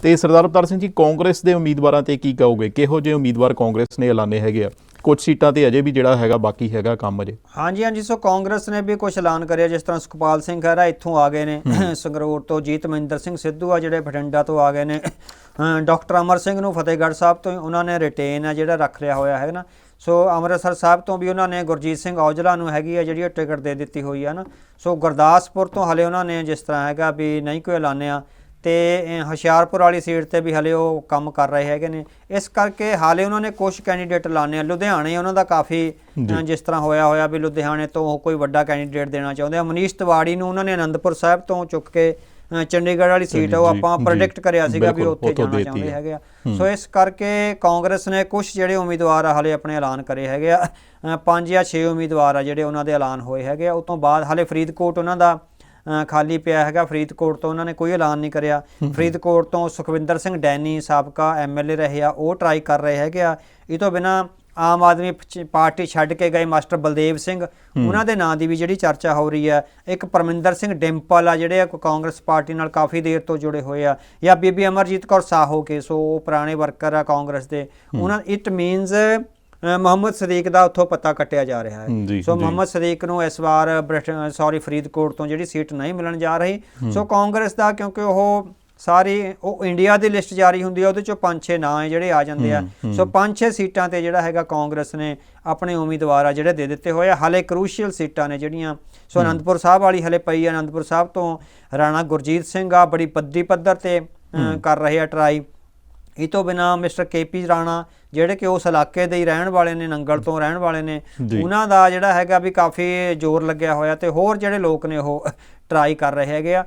ਤੇ ਸਰਦਾਰ ਅਵਤਾਰ ਸਿੰਘ ਜੀ ਕਾਂਗਰਸ ਦੇ ਉਮੀਦਵਾਰਾਂ ਤੇ ਕੀ ਕਹੋਗੇ? ਕਿਹੋ ਜਿਹੇ ਉਮੀਦਵਾਰ ਕਾਂਗਰਸ ਨੇ ਐਲਾਨੇ ਹੈਗੇ ਆ? ਕੁਝ ਸੀਟਾਂ ਤੇ ਅਜੇ ਵੀ ਜਿਹੜਾ ਹੈਗਾ ਬਾਕੀ ਹੈਗਾ ਕੰਮ ਅਜੇ। ਹਾਂਜੀ ਹਾਂਜੀ ਸੋ ਕਾਂਗਰਸ ਨੇ ਵੀ ਕੁਝ ਐਲਾਨ ਕਰਿਆ ਜਿਸ ਤਰ੍ਹਾਂ ਸੁਖਪਾਲ ਸਿੰਘ ਖਹਿਰਾ ਇੱਥੋਂ ਆ ਗਏ ਨੇ। ਸੰਗਰੂਰ ਤੋਂ ਜੀਤ ਮਹਿੰਦਰ ਸਿੰਘ ਸਿੱਧੂ ਆ ਜਿਹੜੇ ਬਠਿੰਡਾ ਤੋਂ ਆ ਗਏ ਨੇ। ਡਾਕਟਰ ਅਮਰ ਸਿੰਘ ਨੂੰ ਫਤਿਹਗੜ੍ਹ ਸਾਹਿਬ ਤੋਂ ਉਹਨਾਂ ਨੇ ਰਿਟੇਨ ਆ ਜਿਹੜਾ ਰੱਖ ਲਿਆ ਹੋਇਆ ਹੈ ਨਾ। ਸੋ ਅੰਮ੍ਰਿਤਸਰ ਸਾਹਿਬ ਤੋਂ ਵੀ ਉਹਨਾਂ ਨੇ ਗੁਰਜੀਤ ਸਿੰਘ ਔਜਲਾ ਨੂੰ ਹੈਗੀ ਆ ਜਿਹੜੀ ਉਹ ਟਿਕਟ ਦੇ ਦਿੱਤੀ ਹੋਈ ਆ ਨਾ। ਸੋ ਗੁਰਦਾਸਪੁਰ ਤੋਂ ਹਲੇ ਉਹਨਾਂ ਨੇ ਜਿਸ ਤਰ੍ਹਾਂ ਹੈਗਾ ਵੀ ਨਹੀਂ ਕੋਈ ਐਲਾਨਿਆ। ਤੇ ਹੁਸ਼ਿਆਰਪੁਰ ਵਾਲੀ ਸੀਟ ਤੇ ਵੀ ਹਲੇ ਉਹ ਕੰਮ ਕਰ ਰਹੇ ਹੈਗੇ ਨੇ। ਇਸ ਕਰਕੇ ਹਾਲੇ ਉਹਨਾਂ ਨੇ ਕੁਝ ਕੈਂਡੀਡੇਟ ਲਾਣੇ ਆ। ਲੁਧਿਆਣੇ ਉਹਨਾਂ ਦਾ ਕਾਫੀ ਜਿਸ ਤਰ੍ਹਾਂ ਹੋਇਆ ਹੋਇਆ ਵੀ ਲੁਧਿਆਣੇ ਤੋਂ ਉਹ ਕੋਈ ਵੱਡਾ ਕੈਂਡੀਡੇਟ ਦੇਣਾ ਚਾਹੁੰਦੇ ਆ। ਮਨੀਸ਼ ਤਿਵਾੜੀ ਨੂੰ ਉਹਨਾਂ ਨੇ ਆਨੰਦਪੁਰ ਸਾਹਿਬ ਤੋਂ ਚੁੱਕ ਕੇ ਚੰਡੀਗੜ੍ਹ ਵਾਲੀ ਸੀਟ ਉਹ ਆਪਾਂ ਪ੍ਰੈਡਿਕਟ ਕਰਿਆ ਸੀਗਾ ਵੀ ਉੱਥੇ ਜਾਣਾ ਚਾਹੁੰਦੇ। ਹੈਗੇ ਆ। ਸੋ ਇਸ ਕਰਕੇ ਕਾਂਗਰਸ ਨੇ ਕੁਝ ਜਿਹੜੇ ਉਮੀਦਵਾਰ ਆ ਹਲੇ ਆਪਣੇ ਐਲਾਨ ਕਰੇ ਹੈਗੇ ਆ। ਪੰਜ ਜਾਂ 6 ਉਮੀਦਵਾਰ ਆ ਜਿਹੜੇ ਉਹਨਾਂ ਦੇ ਐਲਾਨ ਹੋਏ ਹੈਗੇ ਆ। ਉਸ ਤੋਂ ਬਾਅਦ ਹਲੇ ਫਰੀਦਕੋਟ ਉਹਨਾਂ ਦਾ ਖਾਲੀ ਪਿਆ ਹੈਗਾ ਫਰੀਦਕੋਟ ਤੋਂ ਉਹਨਾਂ ਨੇ ਕੋਈ ਐਲਾਨ ਨਹੀਂ ਕਰਿਆ। ਫਰੀਦਕੋਟ ਤੋਂ ਸੁਖਵਿੰਦਰ ਸਿੰਘ ਡੈਨੀ ਸਾਬਕਾ ਐਮਐਲਏ ਰਹੇ ਆ ਉਹ ਟਰਾਈ ਕਰ ਰਹੇ ਹੈਗੇ ਆ। ਇਹ ਤੋਂ ਬਿਨਾ ਆਮ ਆਦਮੀ ਪਾਰਟੀ ਛੱਡ ਕੇ ਗਏ ਮਾਸਟਰ ਬਲਦੇਵ ਸਿੰਘ। ਉਹਨਾਂ ਦੇ ਨਾਂ ਦੀ ਵੀ ਜਿਹੜੀ ਚਰਚਾ ਹੋ ਰਹੀ ਹੈ ਇੱਕ ਪਰਮਿੰਦਰ ਸਿੰਘ ਡਿੰਪਲ ਆ ਜਿਹੜੇ ਆ ਕਾਂਗਰਸ ਪਾਰਟੀ ਨਾਲ ਕਾਫੀ ਦੇਰ ਤੋਂ ਜੁੜੇ ਹੋਏ ਆ। ਜਾਂ ਬੀਬੀ ਅਮਰਜੀਤ ਕੌਰ ਸਾਹੋ ਕੇ ਸੋ ਉਹ ਪੁਰਾਣੇ ਵਰਕਰ ਆ ਕਾਂਗਰਸ ਦੇ। ਉਹਨਾਂ ਇਟ ਮੀਨਸ ਮੁਹੰਮਦ ਸਦੀਕ ਦਾ ਉੱਥੋਂ ਪਤਾ ਕੱਟਿਆ ਜਾ ਰਿਹਾ ਹੈ। ਸੋ। ਮੁਹੰਮਦ ਸਦੀਕ ਨੂੰ ਇਸ ਵਾਰ ਸੌਰੀ ਫਰੀਦਕੋਟ ਤੋਂ ਜਿਹੜੀ ਸੀਟ ਨਹੀਂ ਮਿਲਣ ਜਾ ਰਹੀ। ਸੋ ਕਾਂਗਰਸ ਦਾ ਕਿਉਂਕਿ ਉਹ ਸਾਰੀ ਉਹ ਇੰਡੀਆ ਦੀ ਲਿਸਟ ਜਾਰੀ ਹੁੰਦੀ ਹੈ ਉਹਦੇ ਚੋਂ ਪੰਜ ਛੇ ਨਾਂ ਹੈ ਜਿਹੜੇ ਆ ਜਾਂਦੇ ਆ। ਸੋ ਪੰਜ ਛੇ ਸੀਟਾਂ ਤੇ ਜਿਹੜਾ ਹੈਗਾ ਕਾਂਗਰਸ ਨੇ ਆਪਣੇ ਉਮੀਦਵਾਰ ਆ ਜਿਹੜੇ ਦੇ ਦਿੱਤੇ ਹੋਏ ਆ। ਹਾਲੇ ਕਰੂਸ਼ੀਅਲ ਸੀਟਾਂ ਨੇ ਜਿਹੜੀਆਂ ਸੋ ਅਨੰਦਪੁਰ ਸਾਹਿਬ ਵਾਲੀ ਹਲੇ ਪਈ ਆ। ਅਨੰਦਪੁਰ ਸਾਹਿਬ ਤੋਂ ਰਾਣਾ ਗੁਰਜੀਤ ਸਿੰਘ ਆ ਬੜੀ ਪੱਧਰੀ ਪੱਧਰ ਤੇ ਕਰ ਰਹੇ ਆ ਟਰਾਈ ਇਹ ਤੋਂ ਬਿਨਾ ਮਿਸਟਰ ਕੇਪੀ ਰਾਣਾ ਜਿਹੜੇ ਕਿ ਉਸ ਇਲਾਕੇ ਦੇ ਹੀ ਰਹਿਣ ਵਾਲੇ ਨੇ ਨੰਗਲ ਤੋਂ ਰਹਿਣ ਵਾਲੇ ਨੇ। ਉਹਨਾਂ ਦਾ ਜਿਹੜਾ ਹੈਗਾ ਵੀ ਕਾਫੀ ਜ਼ੋਰ ਲੱਗਿਆ ਹੋਇਆ ਤੇ ਹੋਰ ਜਿਹੜੇ ਲੋਕ ਨੇ ਉਹ ਟਰਾਈ ਕਰ ਰਹੇ ਹੈਗੇ ਆ